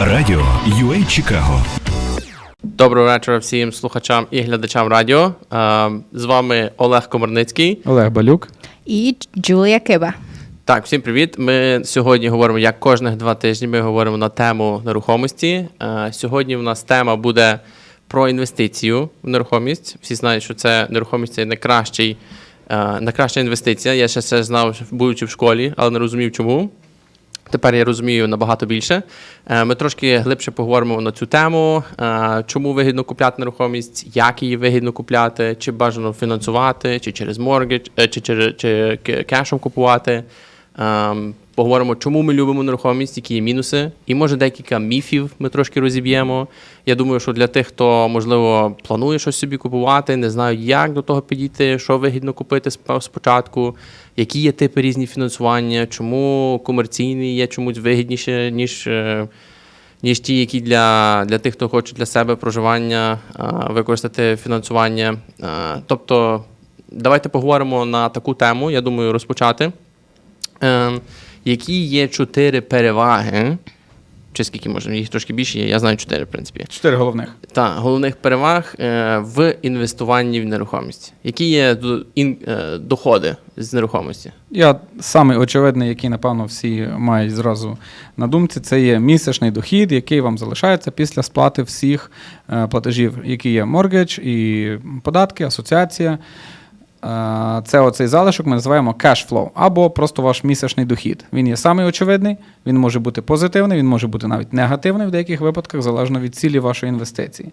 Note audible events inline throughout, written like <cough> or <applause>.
Радіо UA Чикаго. Доброго вечора всім слухачам і глядачам радіо. З вами Олег Комарницький. Олег Балюк. І Джулія Киба. Так, всім привіт. Ми сьогодні говоримо, як кожних два тижні, ми говоримо на тему нерухомості. Сьогодні в нас тема буде про інвестицію в нерухомість. Всі знають, що це нерухомість це найкращий, найкраща інвестиція. Я ще це знав, будучи в школі, але не розумів чому. Тепер я розумію набагато більше. Е, Ми трошки глибше поговоримо на цю тему, е, чому вигідно купляти нерухомість, як її вигідно купляти, чи бажано фінансувати, чи через моргідж, чи, чи через чи кешом купувати. Ем, Поговоримо, чому ми любимо нерухомість, які є мінуси, і може декілька міфів ми трошки розіб'ємо. Я думаю, що для тих, хто можливо планує щось собі купувати, не знають, як до того підійти, що вигідно купити спочатку, які є типи різні фінансування, чому комерційний є чомусь вигідніше, ніж. е, ніж ті, які для, для тих, хто хоче для себе проживання а, використати фінансування. А, Тобто, давайте поговоримо на таку тему, я думаю, розпочати. Які є чотири переваги, чи скільки може, їх трошки більше є, я знаю чотири, в принципі. Чотири головних. Та головних переваг е, в інвестуванні в нерухомість. Які є е, доходи з нерухомості? Я самий очевидний, який, напевно, всі мають зразу на думці, це є місячний дохід, який вам залишається після сплати всіх е, платежів, які є моргідж і податки, асоціація. Е, Це оцей залишок ми називаємо cash flow, або просто ваш місячний дохід. Він є самий очевидний, він може бути позитивний, він може бути навіть негативний в деяких випадках, залежно від цілі вашої інвестиції.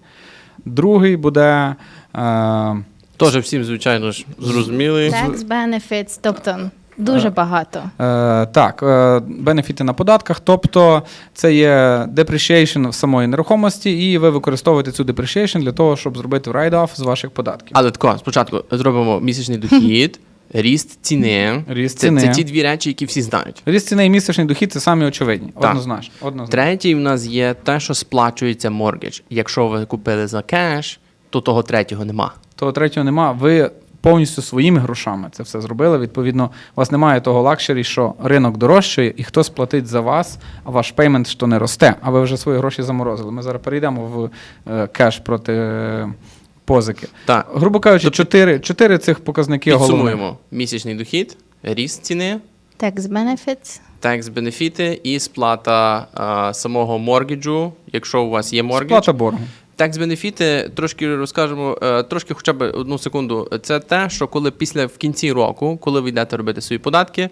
Другий буде. е, Теж всім, звичайно ж, зрозумілий. Tax benefits, тобто дуже багато. Е, так, е, бенефіти на податках, тобто це є depreciation самої нерухомості, і ви використовуєте цю depreciation для того, щоб зробити write-off з ваших податків. Але тако, спочатку зробимо місячний дохід, ріст ціни. Ріст це, ціни. це ті дві речі, які всі знають. Ріст ціни і місячний дохід це самі очевидні. Так. Однозначно. однозначно. Третій в нас є те, що сплачується моргідж. Якщо ви купили за кеш, то того третього нема. Того третього нема. Ви повністю своїми грошами це все зробили. Відповідно, у вас немає того лакшері, що ринок дорожчає, і хтось платить за вас, а ваш пеймент що не росте, а ви вже свої гроші заморозили. Ми зараз перейдемо в е, кеш проти е, позики. Так, Грубо кажучи, чотири, чотири цих показники головних. підсумуємо місячний дохід, ріст ціни, Tax benefits. текс бенефіти і сплата а, самого моргіджу, якщо у вас є моргідж. Сплата боргу. Текс бенефіти, трошки розкажемо, е, трошки хоча б одну секунду. Це те, що коли після в кінці року, коли ви йдете робити свої податки,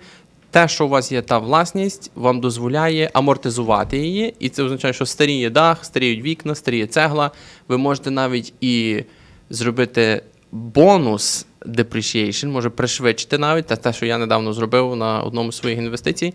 те, що у вас є та власність, вам дозволяє амортизувати її, і це означає, що старіє дах, старіють вікна, старіє цегла. Ви можете навіть і зробити бонус depreciation, може пришвидшити навіть те, те, що я недавно зробив на одному з своїх інвестицій.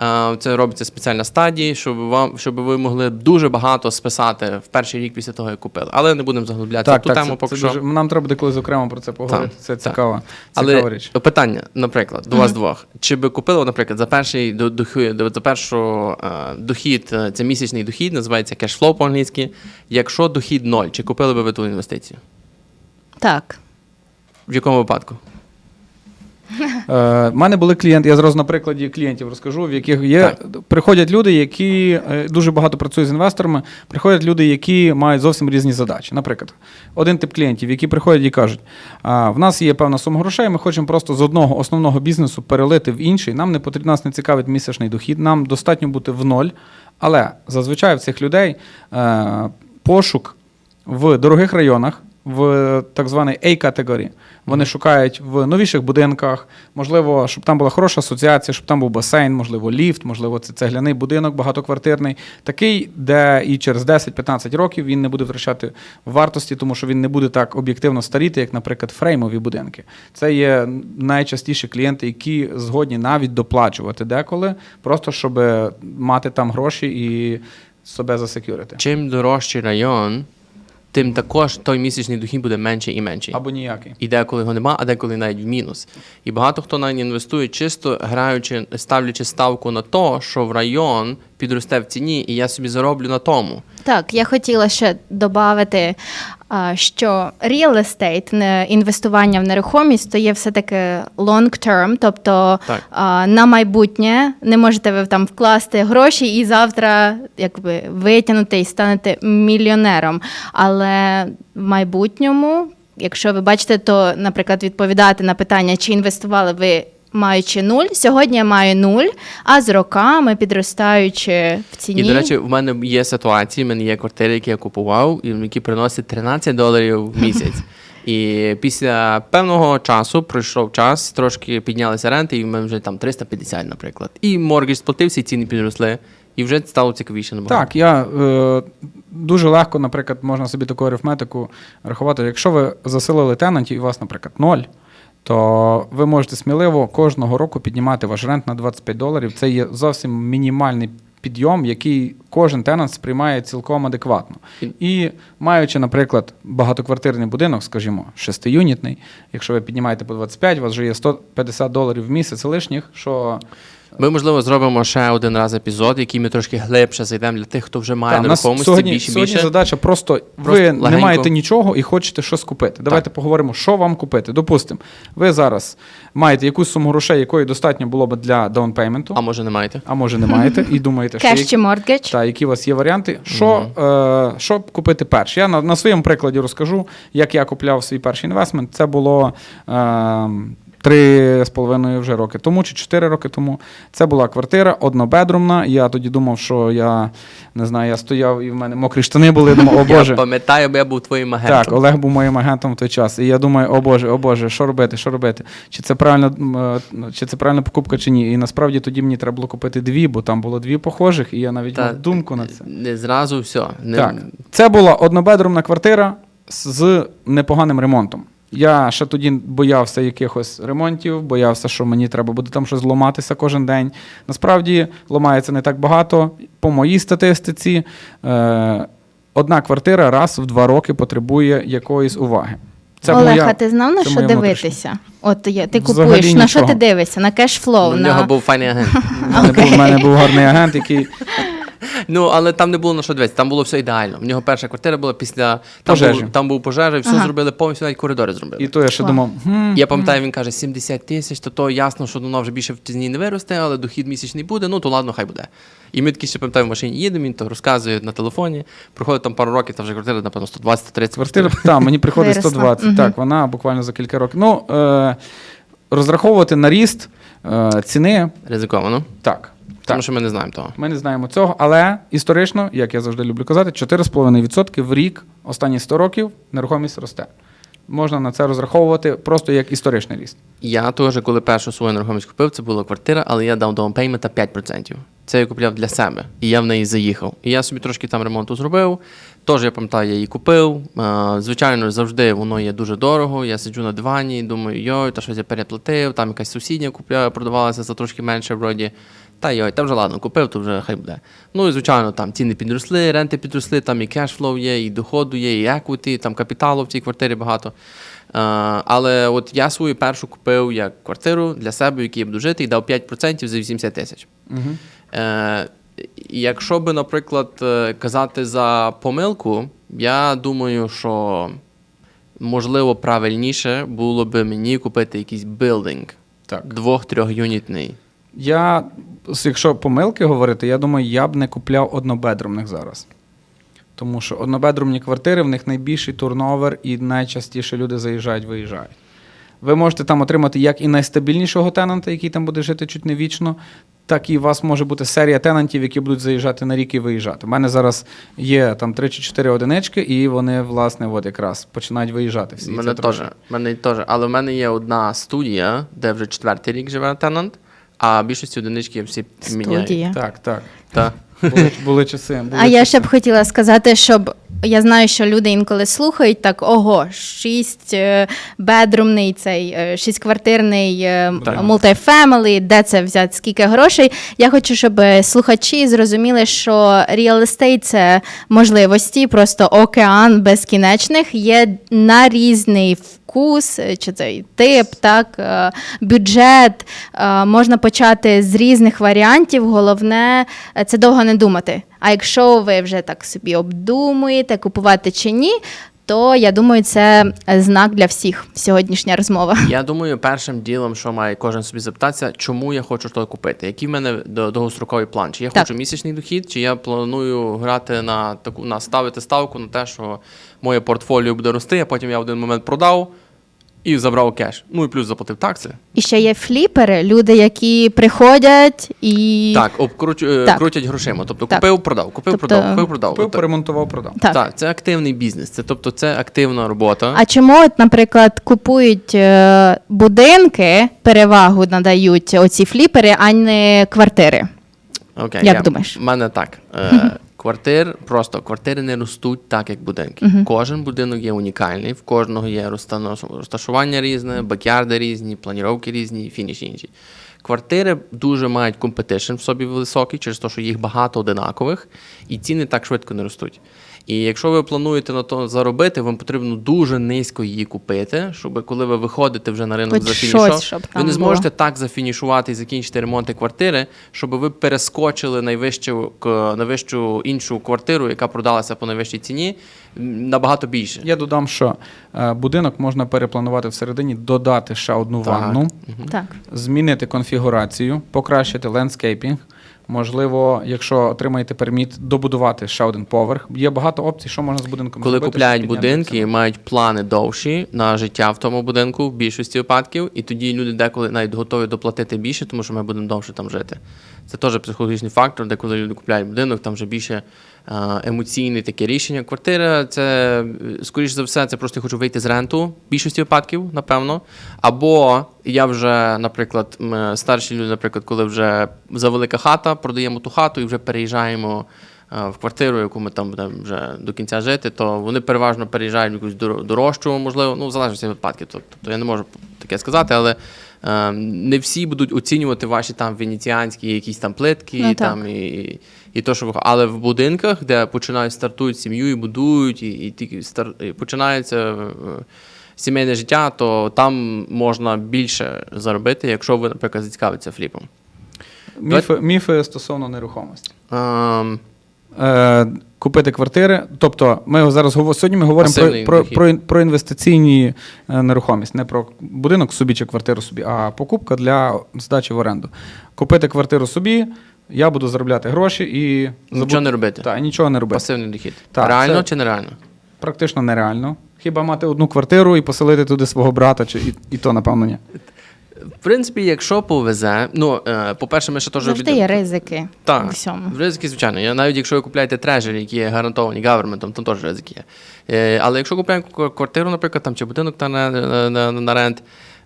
Е, Це робиться спеціальна стадія, щоб вам щоб ви могли дуже багато списати в перший рік після того, як купили. Але не будемо заглублятися в ту тему, це, поки це що. дуже, нам треба буде колись окремо про це поговорити. Так, це так. цікава, Але цікава річ. питання, наприклад, до вас двох. Чи би купили, наприклад, за перший до, дохід, за першу е, дохід, е, це місячний дохід, називається кешфлоу по-англійськи. Якщо дохід ноль, чи купили би ви ту інвестицію? Так. В якому випадку? <laughs> Е, в мене були клієнти, я зразу на прикладі клієнтів розкажу, в яких є приходять люди, які е, дуже багато працюють з інвесторами. Приходять люди, які мають зовсім різні задачі. Наприклад, один тип клієнтів, які приходять і кажуть: в нас є певна сума грошей, ми хочемо просто з одного основного бізнесу перелити в інший. Нам не потрібно, нас не цікавить місячний дохід, нам достатньо бути в ноль. Але зазвичай в цих людей е, пошук в дорогих районах. В так званий A-категорії. Вони шукають в новіших будинках, можливо, щоб там була хороша асоціація, щоб там був басейн, можливо, ліфт, можливо, це цегляний будинок багатоквартирний. Такий, де і через 10-15 років він не буде втрачати вартості, тому що він не буде так об'єктивно старіти, як, наприклад, фреймові будинки. Це є найчастіші клієнти, які згодні навіть доплачувати деколи, просто щоб мати там гроші і себе засекюрити. Чим дорожчий район, тим також той місячний дохід буде менший і менший. Або ніякий. І деколи його нема, а деколи навіть в мінус. І багато хто навіть інвестує чисто граючи, ставлячи ставку на то, що в район підросте в ціні, і я собі зароблю на тому. Так, я хотіла ще додати, що real estate, інвестування в нерухомість, то є все-таки long term, тобто Так. на майбутнє не можете ви там вкласти гроші і завтра якби витягнути і станете мільйонером. Але в майбутньому, якщо ви бачите, то, наприклад, відповідати на питання, чи інвестували ви. Маючи нуль, сьогодні я маю нуль, а з роками підростаючи в ціні. І, до речі, в мене є ситуації, в мене є квартири, які я купував, і які приносять 13 доларів в місяць. <laughs> І після певного часу пройшов час, трошки піднялися ренти, і в мене вже там 350, наприклад. І моргідж сплатився, і ціни підросли, і вже стало цікавіше набагато. Так, я е, дуже легко, наприклад, можна собі таку арифметику рахувати. Якщо ви заселили тенантів і у вас, наприклад, ноль, то ви можете сміливо кожного року піднімати ваш рент на 25 доларів. Це є зовсім мінімальний підйом, який кожен тенант сприймає цілком адекватно. І маючи, наприклад, багатоквартирний будинок, скажімо, шестиюнітний, якщо ви піднімаєте по 25, у вас вже є 150 доларів в місяць лишніх, що Ми, можливо, зробимо ще один раз епізод, який ми трошки глибше зайдемо для тих, хто вже має Та, нерухомості сьогодні, більше сьогодні більше. задача просто, ви Просто не маєте нічого і хочете щось купити. Давайте поговоримо, що вам купити. Допустимо, ви зараз маєте якусь суму грошей, якої достатньо було б для даунпейменту, А може не маєте? а може не маєте, і думаєте, що Кеш чи моргідж? та, які у вас є варіанти. Що, е, що купити перше? Я на, на своєму прикладі розкажу, як я купляв свій перший інвестмент. Це було. Е, Три з половиною вже роки тому чи чотири роки тому. Це була квартира однобедрумна. Я тоді думав, що я не знаю, я стояв і в мене мокрі штани були. Думав, о <laughs> Боже. Я пам'ятаю, бо я був твоїм агентом. Так, Олег був моїм агентом в той час. І я думаю, о Боже, о Боже, що робити, що робити? Чи це правильно, е, чи це правильна покупка, чи ні? І насправді тоді мені треба було купити дві, бо там було дві похожих, і я навіть Та, мав думку на це. Не зразу все. Не... Так, це була однобедрумна квартира з непоганим ремонтом. Я ще тоді боявся якихось ремонтів, боявся, що мені треба буде там щось зламатися кожен день. Насправді ламається не так багато. По моїй статистиці, е, одна квартира раз в два роки потребує якоїсь уваги. Олег, моя- а ти знав на що дивитися? От є, ти Взагалі купуєш, на що ти дивишся? На кешфлоу, У на... нього був файний агент. У мене був <laughs> гарний агент, який Ну, але там не було на що дивитися, там було все ідеально. В нього перша квартира була після там Пожежі. Був, там був пожежа, і все Ага. зробили повністю, навіть коридори зробили. і то я ще Клас. думав, хм, Я пам'ятаю, він каже 70 тисяч, то, то ясно, що воно вже більше в ціні не виросте, але дохід місячний буде, ну то ладно, хай буде. І ми такі ще пам'ятаю, в машині їдемо, він то розказує на телефоні. Проходить там пару років, та вже квартира, напевно, 120-130 Квартира, так, мені приходить Виросла. 120. Мгм. Так, вона буквально за кілька років. Ну, е, розраховувати на ріст е, ціни, Ризиковано. так. Тому що ми не знаємо того. Ми не знаємо цього, але історично, як я завжди люблю казати, 4,5% в рік останні 100 років нерухомість росте. Можна на це розраховувати просто як історичний ріст. Я теж, коли першу свою нерухомість купив, це була квартира, але я дав даунпеймента 5%. Це я купляв для себе, і я в неї заїхав. І я собі трошки там ремонту зробив. Тож я пам'ятаю, я її купив. Звичайно, завжди воно є дуже дорого. Я сиджу на дивані думаю, йой, та щось я переплатив, там якась сусідня купля, продавалася за трошки менше вроді. Та йой, та вже ладно, купив, то вже хай буде. Ну і звичайно, там ціни підросли, ренти підросли, там і кешфлоу є, і доходу є, і еквіті, там капіталу в цій квартирі багато. Е, але от я свою першу купив як квартиру для себе, в якій я буду жити, і дав 5% за 80 тисяч. Угу. Е, якщо би, наприклад, е, казати за помилку, я думаю, що можливо правильніше було би мені купити якийсь билдинг двох-трьох-юнітний. Я, якщо помилки говорити, я думаю, я б не купляв однобедрумних зараз. Тому що однобедрумні квартири, в них найбільший турновер, і найчастіше люди заїжджають, виїжджають. Ви можете там отримати як і найстабільнішого тенанта, який там буде жити чуть не вічно, так і у вас може бути серія тенантів, які будуть заїжджати на рік і виїжджати. У мене зараз є там 3 чи 4 одинички, і вони, власне, от якраз починають виїжджати всі. Мене теж. Мене теж. Але в мене є одна студія, де вже четвертий рік живе тенант, а більшості одинички всі міняють. студія. Так, так. Та. Були, були часи. Були А я часи. ще б хотіла сказати, щоб я знаю, що люди інколи слухають так: ого, шість е, бедрумний цей е, шістквартирний е, Так. мультифемелі, де це взяти, скільки грошей. Я хочу, щоб е, слухачі зрозуміли, що real estate – це можливості, просто океан безкінечних є на різний вкус. вкус, е, чи цей тип, так, е, бюджет. Е, Можна почати з різних варіантів. Головне це довго не думати. А якщо ви вже так собі обдумуєте, купувати чи ні, то я думаю, це знак для всіх сьогоднішня розмова. <laughs> Я думаю, першим ділом, що має кожен собі запитатися, чому я хочу що купити. Який в мене до- довгостроковий план? Чи я Так. хочу місячний дохід, чи я планую грати на таку на ставити ставку на те, що моє портфоліо буде рости, а потім я в один момент продав і забрав кеш. Ну і плюс заплатив такси. І ще є фліпери, люди, які приходять і Так, обкруч... е, Так. крутять грошима. Тобто Так. купив, продав, купив, Тобто- продав, купив, продав. Купив, Тобто- поремонтував, продав. так. Так, це активний бізнес. Це тобто це активна робота. А чому, от, наприклад, купують е, будинки, перевагу надають оці фліпери, а не квартири? Окей, Як я, думаєш? У мене так. Е, квартир, просто квартири не ростуть так, як будинки. Кожен будинок є унікальний, в кожного є розташування різне, бакярди різні, планіровки різні, фініш інші. Квартири дуже мають компетишн в собі високий, через те, що їх багато одинакових, і ціни так швидко не ростуть. І якщо ви плануєте на то заробити, вам потрібно дуже низько її купити, щоб коли ви виходите вже на ринок Хоч за щось, щоб ви там не було. зможете так зафінішувати і закінчити ремонти квартири, щоб ви перескочили найвищу к- найвищу іншу квартиру, яка продалася по найвищій ціні, набагато більше. Я додам, що е, будинок можна перепланувати всередині, додати ще одну Так. ванну, Так. змінити конфігурацію, покращити лендскейпінг. Можливо, якщо отримаєте перміт, добудувати ще один поверх. Є багато опцій, що можна з будинком Коли зробити. купляють будинки, ціну. мають плани довші на життя в тому будинку в більшості випадків, і тоді люди деколи навіть готові доплатити більше, тому що ми будемо довше там жити. Це теж психологічний фактор, де коли люди купляють будинок, там вже більше е, емоційне таке рішення. Квартира це е, скоріш за все, це просто я хочу вийти з ренту в більшості випадків, напевно. Або я вже, наприклад, старші люди, наприклад, коли вже завелика хата, продаємо ту хату і вже переїжджаємо е, в квартиру, яку ми там будемо вже до кінця жити, то вони переважно переїжджають в якусь дорожчу, можливо, ну в залежності від випадків. Тобто я не можу таке сказати, але не всі будуть оцінювати ваші там венеціанські якісь там плитки, Ну, там і, і то, що ви але в будинках, де починають стартують сім'ю і будують, і, і тільки стар, і починається. е, Сімейне життя, то там можна більше заробити, якщо ви, наприклад, зацікавитеся фліпом. Міфи, міфи стосовно нерухомості. Ем, Е, купити квартири. Тобто, ми зараз сьогодні. Ми говоримо про, про, про, про інвестиційні е, нерухомість, не про будинок собі чи квартиру собі, а покупка для здачі в оренду. Купити квартиру собі, я буду заробляти гроші і Нічого не робити. Так, нічого не робити. Пасивний дохід. Так, Реально це- чи нереально? Практично нереально. Хіба мати одну квартиру і поселити туди свого брата, чи і, і то, напевно, ні. В принципі, якщо повезе, ну, е, по-перше, ми ще теж Завжди обід- є ризики Так, всьому. ризики, звичайно. Я навіть якщо ви купляєте трежері, які є гарантовані гаверментом, там теж ризики є. Е, але якщо купляємо квартиру, наприклад, там, чи будинок та на, на, на, на рент,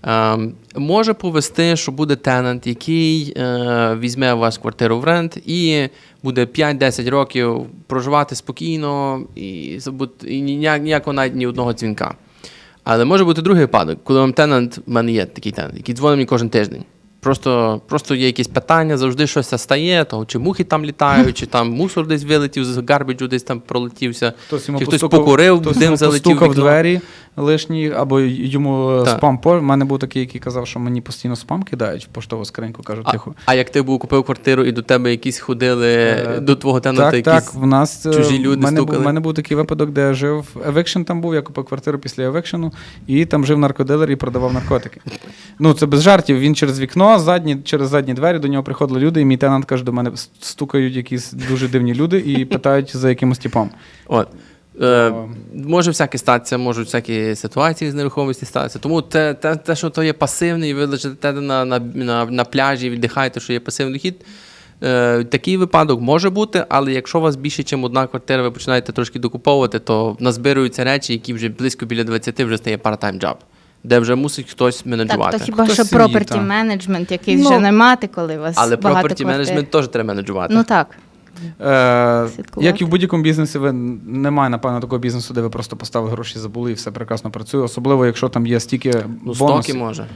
е, може повести, що буде тенант, який е, візьме у вас квартиру в рент і буде 5-10 років проживати спокійно і, і ніяк, ніякого навіть ні одного дзвінка. Але може бути другий випадок, коли вам тенант, в мене є такий тенант, який дзвонить мені кожен тиждень. Просто, просто є якісь питання, завжди щось стає, то чи мухи там літають, чи там мусор десь вилетів з гарбіджу, десь там пролетівся, Хтось чи хтось постукав- покурив, хтось дим залетів. в двері лишні, або йому е, Так. спам по. У мене був такий, який казав, що мені постійно спам кидають в поштову скриньку, кажу, А, тихо. а як ти був купив квартиру і до тебе якісь ходили, Е, до твого тенанта Так, якісь. так, в нас е, чужі люди мене, стукали? в мене був такий випадок, де я жив. Евекшн там був, я купив квартиру після евекшену, і там жив наркодилер і продавав наркотики. Ну, це без жартів. Він через вікно, задні, через задні двері до нього приходили люди, і мій тенант каже, до мене стукають якісь дуже дивні люди і питають за якимось типом. От. Е, може всяке статися, можуть всякі ситуації з нерухомості статися. Тому те, те, те що то є пасивний, ви лежите на, на, на, на пляжі і віддихаєте, що є пасивний дохід. Е, такий випадок може бути, але якщо у вас більше, ніж одна квартира, ви починаєте трошки докуповувати, то назбируються речі, які вже близько біля 20 вже стає part-time job, де вже мусить хтось менеджувати. Так, то хіба Хтось що property менеджмент, який Ну, вже не мати, коли у вас але property квартир. теж треба менеджувати. Ну так. Е, Слідкувати. як і в будь-якому бізнесі, ви немає, напевно, такого бізнесу, де ви просто поставили гроші, забули і все прекрасно працює. Особливо, якщо там є стільки Ну, бонусів. стоки може.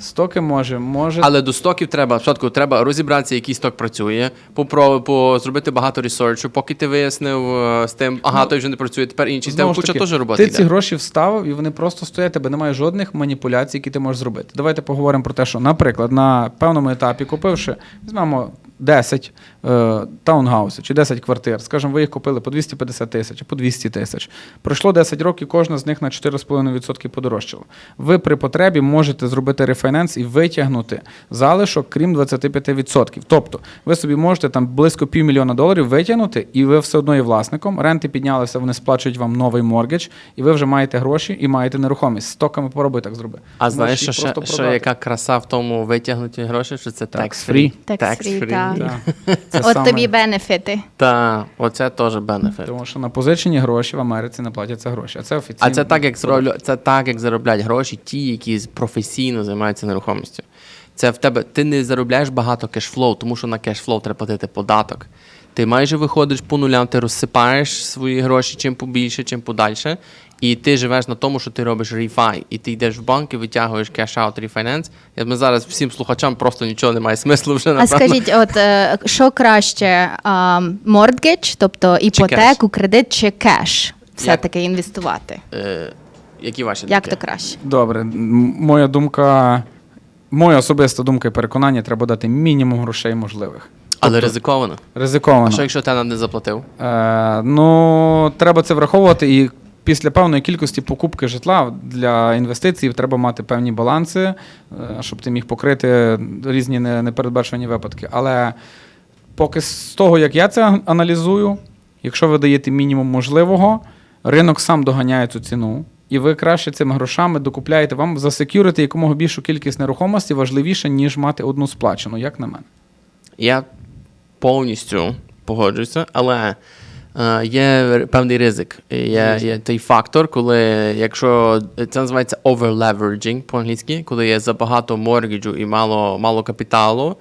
Стоки може, може. Але до стоків треба спочатку треба розібратися, який сток працює, попро, по, зробити багато ресерчу, поки ти вияснив е, з тим, ага, той вже не працює, тепер інший. Там Ну, ж куча таки, теж роботи. Ти ці йде. гроші вставив, і вони просто стоять, тебе немає жодних маніпуляцій, які ти можеш зробити. Давайте поговоримо про те, що, наприклад, на певному етапі, купивши, візьмемо 10 е, таунгаусів чи 10 квартир, скажімо, ви їх купили по 250 тисяч, по 200 тисяч. Пройшло 10 років, кожна з них на 4,5% подорожчала. Ви при потребі можете зробити рефінанс і витягнути залишок, крім 25%. Тобто, ви собі можете там близько півмільйона доларів витягнути, і ви все одно є власником. Ренти піднялися, вони сплачують вам новий моргідж, і ви вже маєте гроші і маєте нерухомість. З стоками пороби так зроби. А знаєш, що, просто що продати. яка краса в тому витягнуті гроші, що це Tax tax-free. free. Tax-free, так. <laughs> Це От саме- тобі бенефіти. Та, оце теж бенефіт. Тому що на позичені гроші в Америці не платяться гроші. А це офіційно. А це так, як зроблю, це так, як заробляють гроші ті, які з- професійно займаються нерухомістю. Це в тебе ти не заробляєш багато кешфлоу, тому що на кешфлоу треба платити податок. Ти майже виходиш по нулям, ти розсипаєш свої гроші чим побільше, чим подальше. І ти живеш на тому, що ти робиш рефай. І ти йдеш в банк і витягуєш кеш-аут рефайнанс. Я ми зараз всім слухачам просто нічого немає смислу вже А скажіть, от е, що краще, мордгедж, тобто іпотеку, кредит чи кеш? Все-таки інвестувати. Е, які ваші Як думки? то краще? Добре, моя думка, моя особиста думка і переконання, треба дати мінімум грошей можливих. Але ризиковано. Ризиковано. А що якщо тенант не заплатив? Е, ну, треба це враховувати. І після певної кількості покупки житла для інвестицій треба мати певні баланси, е, щоб ти міг покрити різні не- непередбачувані випадки. Але поки з того, як я це аналізую, якщо ви даєте мінімум можливого, ринок сам доганяє цю ціну. І ви краще цими грошами докупляєте вам засекюрити якомога більшу кількість нерухомості важливіше, ніж мати одну сплачену, як на мене. Я повністю погоджуюся, але є певний ризик. Є, є той фактор, коли якщо це називається overleveraging по-англійськи, коли є забагато моргіджу і мало, мало капіталу.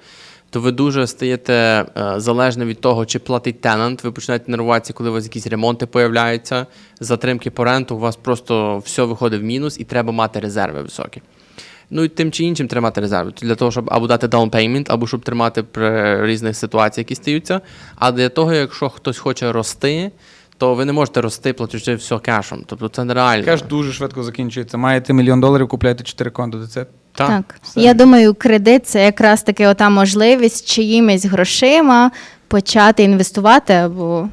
То ви дуже стаєте е, залежним від того, чи платить тенант. Ви починаєте нервуватися, коли у вас якісь ремонти появляються, затримки по ренту, у вас просто все виходить в мінус, і треба мати резерви високі. Ну і тим чи іншим тримати резерви. Для того, щоб або дати down payment, або щоб тримати при різних ситуаціях, які стаються. А для того, якщо хтось хоче рости, то ви не можете рости, платячи все кешем. Тобто це нереально. Кеш дуже швидко закінчується. Маєте мільйон доларів, купляєте 4 кондо. Це Так. Так. все. Я думаю, кредит це якраз таки ота можливість чиїмись грошима почати інвестувати або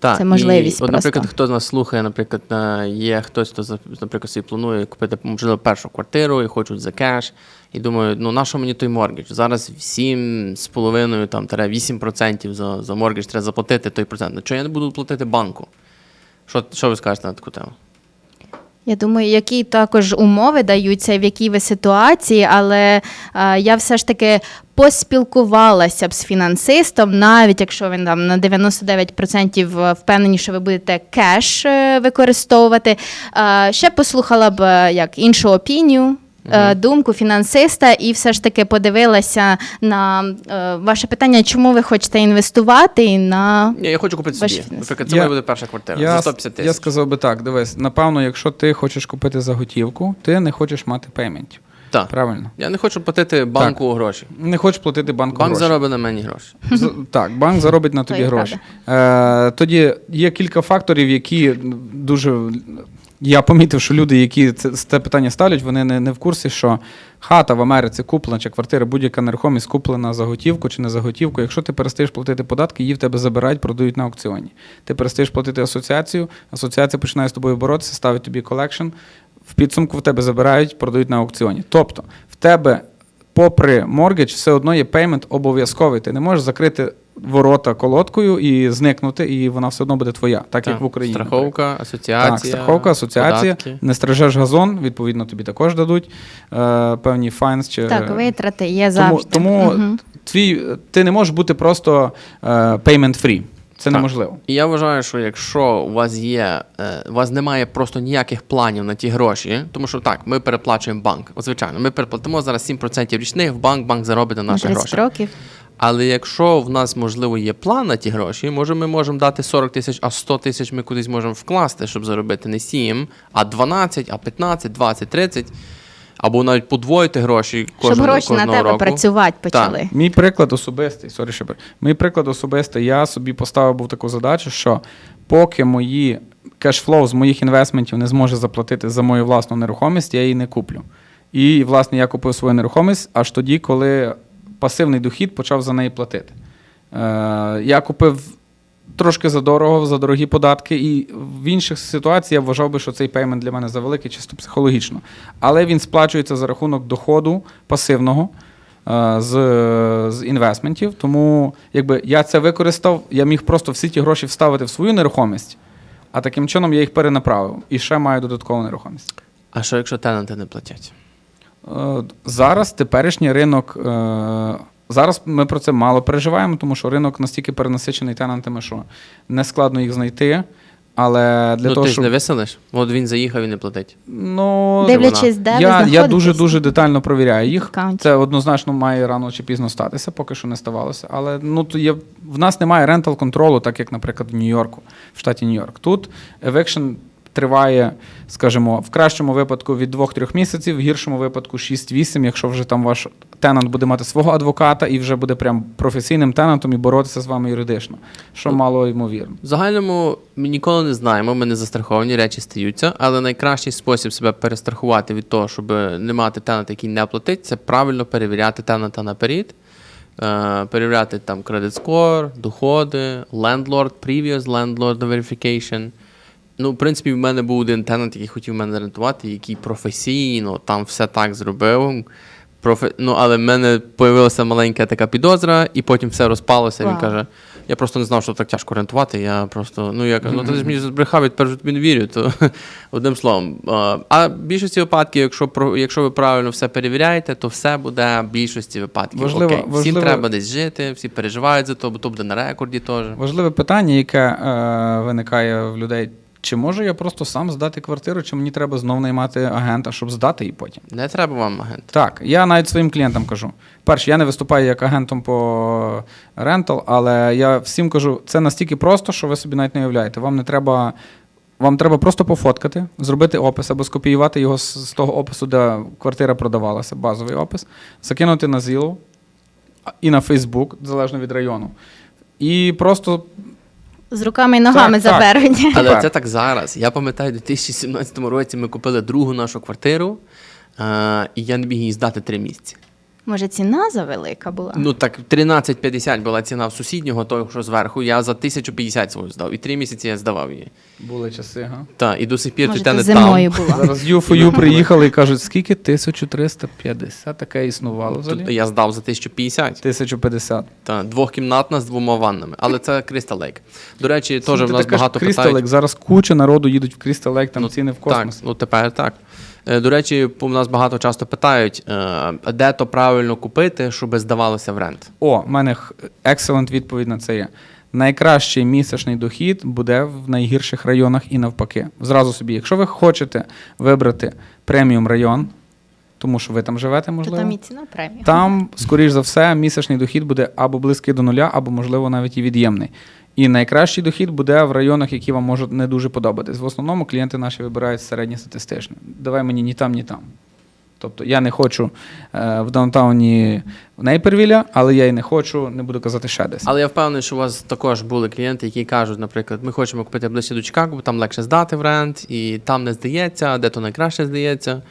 Так, Це можливість І, от, просто. наприклад, хто з нас слухає, наприклад, є хтось, хто наприклад, собі планує купити можливо першу квартиру і хочуть за кеш. І думаю, ну на що мені той моргідж? Зараз 7,5 там тире 8% за, за моргідж треба заплатити той процент. Ну, Чого я не буду платити банку? Що, що ви скажете на таку тему? Я думаю, які також умови даються, в якій ви ситуації, але е, я все ж таки поспілкувалася б з фінансистом, навіть якщо він там на 99% впевнені, що ви будете кеш е, використовувати. Е, ще послухала б е, як іншу опінію. Е, Думку фінансиста, і все ж таки подивилася на е, ваше питання, чому ви хочете інвестувати і на Ні, я хочу купити Ваші собі. фінанси. Наприклад, це Я- має бути перша квартира Я, за 150 тисяч. я сказав би так: дивись, напевно, якщо ти хочеш купити за готівку, ти не хочеш мати пейментів. Так. Правильно. Я не хочу платити банку гроші. Не хочеш платити банку Банк гроші. заробить на мені гроші. З- Так, банк заробить на тобі гроші. Е, тоді є кілька факторів, які дуже. Я помітив, що люди, які це, це питання ставлять, вони не, не в курсі, що хата в Америці куплена чи квартира, будь-яка нерухомість куплена за готівку чи не за готівку. Якщо ти перестаєш платити податки, її в тебе забирають, продають на аукціоні. Ти перестаєш платити асоціацію, асоціація починає з тобою боротися, ставить тобі колекшн. В підсумку в тебе забирають, продають на аукціоні. Тобто в тебе попри моргідж, все одно є пеймент обов'язковий. Ти не можеш закрити ворота колодкою і зникнути, і вона все одно буде твоя, так, як в Україні. Страховка, асоціація. Так, страховка, асоціація. податки. Не стрижеш газон, відповідно, тобі також дадуть е, певні файнс чи так, витрати є Е, тому, завжди. тому Мгм. твій ти не можеш бути просто е, payment free. Це Так. неможливо. І я вважаю, що якщо у вас є, е, у вас немає просто ніяких планів на ті гроші, тому що так, ми переплачуємо банк. От, звичайно, ми переплатимо зараз 7% річних в банк, банк заробить на На наші 30 гроші. років. Але якщо в нас, можливо, є план на ті гроші, може ми можемо дати 40 тисяч, а 100 тисяч ми кудись можемо вкласти, щоб заробити не 7, а 12, а 15, 20, 30. Або навіть подвоїти гроші кожного, Щоб гроші на тебе року. працювати почали. Мій приклад особистий, сорі, Шибер. Мій приклад особистий, я собі поставив був таку задачу, що поки мої кешфлоу з моїх інвестментів не зможе заплатити за мою власну нерухомість, я її не куплю. І, власне, я купив свою нерухомість аж тоді, коли пасивний дохід почав за неї платити. Е, я купив трошки задорого, за дорогі податки, і в інших ситуаціях я вважав би, що цей пеймент для мене завеликий, чисто психологічно. Але він сплачується за рахунок доходу пасивного е, з, з інвестментів. Тому якби я це використав, я міг просто всі ті гроші вставити в свою нерухомість, а таким чином я їх перенаправив і ще маю додаткову нерухомість. А що якщо тенанти не платять? Е, Зараз теперішній ринок. е, Зараз ми про це мало переживаємо, тому що ринок настільки перенасичений тенантами, що не складно їх знайти. Але для ну того, ти ж не виселиш? От він заїхав і не платить. ну Дивлячись, де ви я, я дуже дуже детально провіряю їх. Це однозначно має рано чи пізно статися, поки що не ставалося. Але ну то є в нас немає рентал контролу, так як, наприклад, в Нью-Йорку, в штаті Нью-Йорк. Тут eviction триває, скажімо, в кращому випадку від 2-3 місяців, в гіршому випадку 6-8, якщо вже там ваш тенант буде мати свого адвоката і вже буде прям професійним тенантом і боротися з вами юридично, що мало ймовірно. В загальному ми ніколи не знаємо, ми не застраховані, речі стаються, але найкращий спосіб себе перестрахувати від того, щоб не мати тенанта, який не платить, це правильно перевіряти тенанта наперед. Е, перевіряти там credit score, доходи, landlord, previous landlord verification. Ну, в принципі, в мене був один тенант, який хотів мене рентувати, який професійно там все так зробив. Профе... Ну, але в мене з'явилася маленька така підозра, і потім все розпалося. Він каже: я просто не знав, що так тяжко рентувати. Я просто, ну я кажу, ну ти ж мені збрехав, я тепер тобі не вірю. То <laughs> одним словом. А, в більшості випадків, якщо про- якщо ви правильно все перевіряєте, то все буде в більшості випадків. Важливо- Окей. Всім важливо- треба десь жити, всі переживають за то, бо то буде на рекорді теж. Важливе питання, яке е, виникає в людей. Чи можу я просто сам здати квартиру, чи мені треба знов наймати агента, щоб здати її потім? Не треба вам агент. Так, я навіть своїм клієнтам кажу. Перше, я не виступаю як агентом по рентал, але я всім кажу, це настільки просто, що ви собі навіть не уявляєте. Вам не треба. Вам треба просто пофоткати, зробити опис або скопіювати його з, з того опису, де квартира продавалася, базовий опис, закинути на Zillow і на Facebook, залежно від району. І просто З руками і ногами Так, так. заперені. Але це так зараз. Я пам'ятаю, у 2017 році ми купили другу нашу квартиру, е, і я не міг її здати три місяці. Може, ціна завелика була? Ну так 13,50 була ціна в сусіднього, того, що зверху. Я за 1050 свою здав. І три місяці я здавав її. були часи. Га? Так, і до сих пір Може, це не зимою там. була. Зараз ЮФОЮ приїхали і кажуть, скільки? 1350. Таке існувало взагалі. Тут я здав за 1050. 1050. Та, двохкімнатна з двома ваннами. Але це Crystal Lake. До речі, теж в нас багато Крісталек. питають. Зараз куча народу їдуть в Крісталек, там Ну, ціни в Так, космос. ну тепер так. Е, До речі, по- нас багато часто питають, е, де то правильно купити, щоб здавалося в рент. О, в мене excellent відповідь на це є. Найкращий місячний дохід буде в найгірших районах і навпаки. Зразу собі, якщо ви хочете вибрати преміум район, тому що ви там живете, То можливо. там і ціна премія. Там, скоріш за все, місячний дохід буде або близький до нуля, або, можливо, навіть і від'ємний. І найкращий дохід буде в районах, які вам можуть не дуже подобатись. В основному клієнти наші вибирають середньостатистичні. Давай мені ні там, ні там. Тобто я не хочу е, в даунтауні в Нейпервіля, але я і не хочу, не буду казати ще десь. Але я впевнений, що у вас також були клієнти, які кажуть, наприклад, ми хочемо купити ближче до Чикаго, бо там легше здати в рент, і там не здається, де то найкраще здається.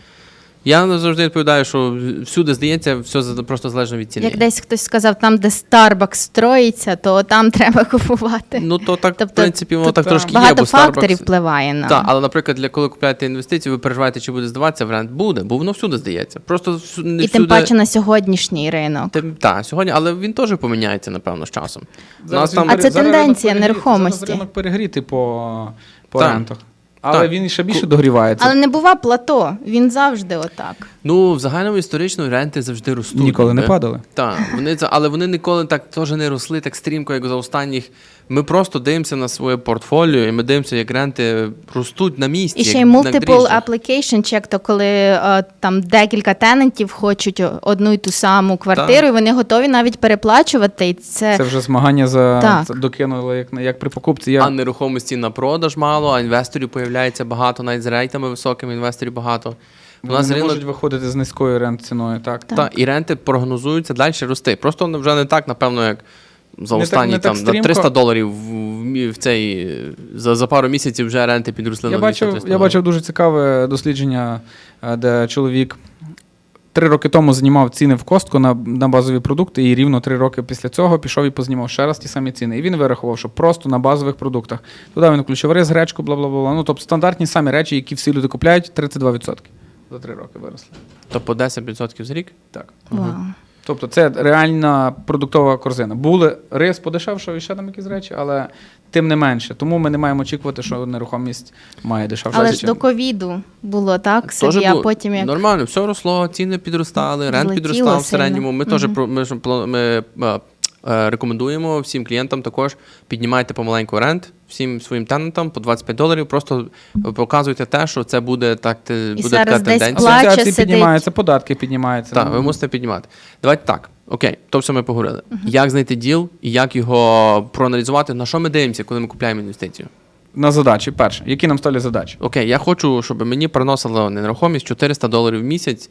Я завжди відповідаю, що всюди здається, все за- просто залежно від ціни. Як десь хтось сказав, там, де Starbucks строїться, то там <laughs> треба купувати. Ну то так, Тобто в принципі, воно так трошки є, Багато факторів Starbucks... впливає на Так, але, наприклад, для коли купляєте інвестицію, ви переживаєте, чи буде здаватися в рент. Буде, бо воно всюди здається. Просто всю- не і всюди... тим паче на сьогоднішній ринок. Тим, та, сьогодні, але він теж поміняється, напевно, з часом. У нас він там... А це зараз тенденція нерухомості. Зараз ринок перегрітий по, по рентах. Але Так. він ще більше догрівається. Але не бува плато, він завжди отак. Ну, в загальному історично ренти завжди ростуть. Ніколи не падали. Так, вони, але вони ніколи так теж не росли так стрімко, як за останніх Ми просто дивимося на своє портфоліо, і ми дивимося, як ренти ростуть на місці. І ще й multiple application check, то коли е, там декілька тенантів хочуть одну і ту саму квартиру, Так. і вони готові навіть переплачувати. І це, Це вже змагання за Так. це докинули як, як при покупці. Я... А нерухомості на продаж мало, а інвесторів появляється багато, навіть з рейтами високими інвесторів багато. У Вони нас не ринок можуть виходити з низькою рент ціною, так? Та, і ренти прогнозуються далі рости. Просто вже не так, напевно, як за Не так- останні не так там, за 300 доларів в, в, цей, за, за пару місяців вже ренти підросли Я на 200-300 я бачив дуже цікаве дослідження, е, де чоловік три роки тому знімав ціни в костку на, на базові продукти, і рівно три роки після цього пішов і познімав ще раз ті самі ціни. І він вирахував, що просто на базових продуктах. Туди він включив рис, гречку, бла бла бла. Ну тобто стандартні самі речі, які всі люди купляють, 32% за три роки виросли. То по 10% з рік? Так. Вау. Тобто це реальна продуктова корзина. Були рис подешевшав і ще там якісь речі, але тим не менше. Тому ми не маємо очікувати, що нерухомість має дешевше. Але ж до ковіду було так собі, а потім як Нормально, все росло, ціни підростали, рент Злетіло підростав в середньому. Ми теж про- ми, ми, рекомендуємо всім клієнтам також піднімайте помаленьку рент, всім своїм тенантам по 25 доларів. Просто показуйте те, що це буде так, те- буде зараз така десь тенденція. плаче сидить. піднімаються, податки піднімаються. Так, ви мусите піднімати. Давайте так. Окей, то все ми поговорили. Як знайти діл і як його проаналізувати, на що ми дивимося, коли ми купуємо інвестицію? На задачі, перше. Які нам ставлять задачі? Окей, я хочу, щоб мені приносило нерухомість 400 доларів в місяць.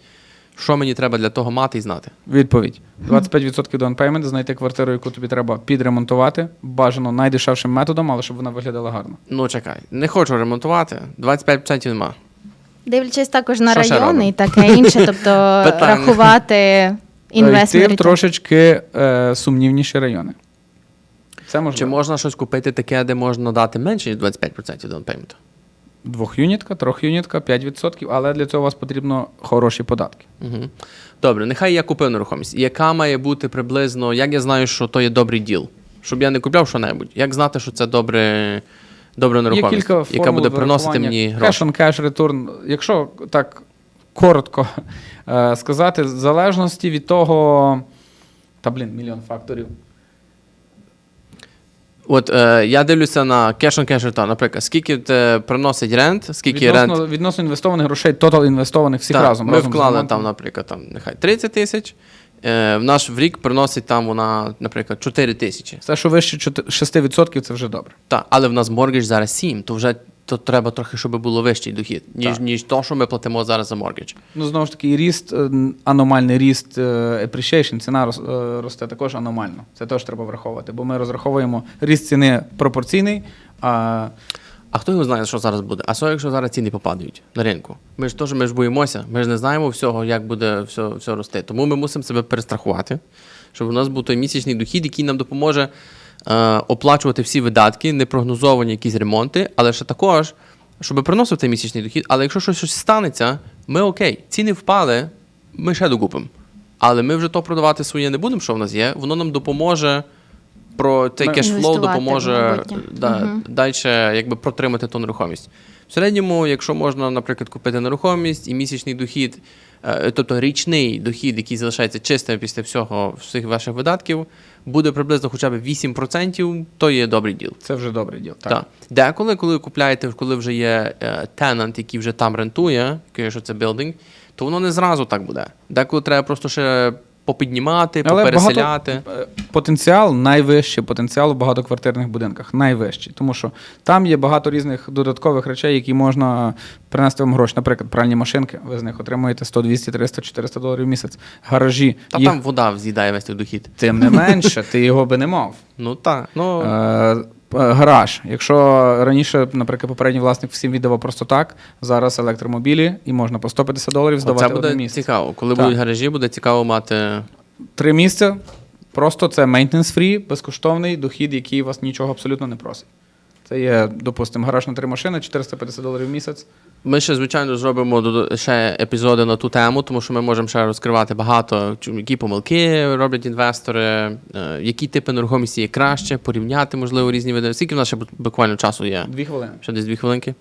Що мені треба для того мати і знати? Відповідь: 25% down payment, знайти квартиру, яку тобі треба підремонтувати. Бажано найдешевшим методом, але щоб вона виглядала гарно. Ну чекай, не хочу ремонтувати, 25% нема. дивлячись також на Що ще райони робимо? і таке інше, тобто <laughs> рахувати Е, Йти інвестмент. трошечки е, сумнівніші райони. Це можливо. Чи можна щось купити таке, де можна дати менше, ніж 25% даунпейменту? Двохюнітка, трьохюнітка, 5%, але для цього у вас потрібно хороші податки. Угу. Добре, нехай я купив нерухомість. Яка має бути приблизно, як я знаю, що то є добрий діл? Щоб я не купляв що-небудь. Як знати, що це добре, добре Є нерухомість, кілька яка буде приносити мені Cash гроші? on cash return. Якщо так коротко е, сказати, в залежності від того. Та блін, мільйон факторів. От е, я дивлюся на cash on cash return, наприклад, скільки те приносить рент, скільки рент. Відносно, відносно інвестованих грошей, тотал інвестованих всіх Так, разом. Ми разом вклали там, наприклад, там, нехай 30 тисяч. Е, в наш в рік приносить там вона, наприклад, 4 тисячі. Все, що вище чотир- 6%, це вже добре. Так, але в нас моргідж зараз 7, то вже то треба трохи, щоб було вищий дохід, ніж, Так. ніж то, що ми платимо зараз за моргідж. Ну, знову ж таки, і ріст, е, аномальний ріст е, appreciation, ціна е, росте також аномально. Це теж треба враховувати, бо ми розраховуємо ріст ціни пропорційний, а А хто його знає, що зараз буде? А що, якщо зараз ціни попадають на ринку? Ми ж теж ми ж боїмося, ми ж не знаємо всього, як буде все, все рости. Тому ми мусимо себе перестрахувати, щоб у нас був той місячний дохід, який нам допоможе оплачувати всі видатки, непрогнозовані якісь ремонти, але ще також, щоб приносив цей місячний дохід. Але якщо щось, щось станеться, ми окей, ціни впали, ми ще докупимо. Але ми вже то продавати своє не будемо, що в нас є. Воно нам допоможе про цей кешфлоу допоможе да, Мгм. далі якби протримати ту нерухомість. В середньому, якщо можна, наприклад, купити нерухомість і місячний дохід, е, тобто річний дохід, який залишається чистим після всього всіх ваших видатків, буде приблизно хоча б 8%, то є добрий діл. це вже добрий діл. Так. Так. Деколи, коли купляєте, коли вже є тенант, який вже там рентує, якщо це білдинг, то воно не зразу так буде. Деколи треба просто ще попіднімати, Але попереселяти. багато, е, потенціал найвищий потенціал у багатоквартирних будинках. Найвищий. Тому що там є багато різних додаткових речей, які можна принести вам гроші. Наприклад, пральні машинки, ви з них отримуєте 100, 200, 300, 400 доларів в місяць. Гаражі. Та їх... там вода з'їдає весь той дохід. Тим не менше, ти його би не мав. Ну так. Ну, е, Гараж. Якщо раніше, наприклад, попередній власник всім віддавав просто так, зараз електромобілі і можна по 150 доларів здавати це буде одне місце. цікаво. Коли Так. будуть гаражі, буде цікаво мати. Три місця. Просто це maintenance free, безкоштовний дохід, який вас нічого абсолютно не просить. Це є, допустимо, гараж на три машини, 450 доларів в місяць. Ми ще, звичайно, зробимо ще епізоди на ту тему, тому що ми можемо ще розкривати багато, які помилки роблять інвестори, е, які типи нерухомості є краще, порівняти, можливо, різні види. Скільки в нас ще буквально часу є? Дві хвилини. Ще десь дві хвилинки.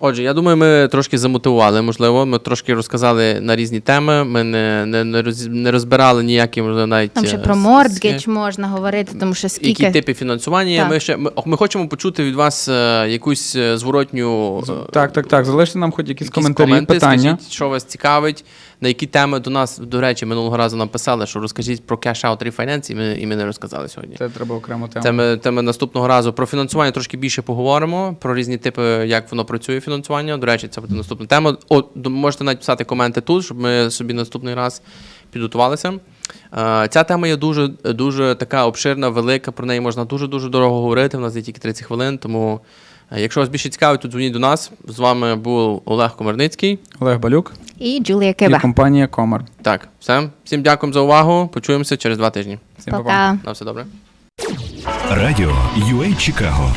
Отже, я думаю, ми трошки замотивували, можливо. Ми трошки розказали на різні теми. Ми не, не, не, роз, не розбирали ніякі, можливо, навіть. Там ще е, про с- можна говорити, тому що Які скільки типи фінансування? Так. Ми ще ми, ми хочемо почути від вас е, якусь е, зворотню е, Так, так, так. Залиште нам хоч якісь, якісь коментарі, коменти, питання. Скажіть, що вас цікавить, на які теми до нас, до речі, минулого разу нам писали, що розкажіть про cash-out refinance, і ми, і ми не розказали сьогодні. Це треба окремо тему. Це ми, це ми наступного разу про фінансування трошки більше поговоримо, про різні типи, як воно працює фінансування. До речі, це буде наступна тема. О, можете навіть писати коменти тут, щоб ми собі наступний раз підготувалися. Е, Ця тема є дуже, дуже така обширна, велика. Про неї можна дуже дуже дорого говорити. У нас є тільки 30 хвилин. Тому, е, якщо вас більше цікавить, то дзвоніть до нас. З вами був Олег Комарницький. Олег Балюк і Джулія і компанія Комар. Так, все. Всім дякуємо за увагу. Почуємося через два тижні. Всім па-па. Пока. На все добре. Радіо UA Чикаго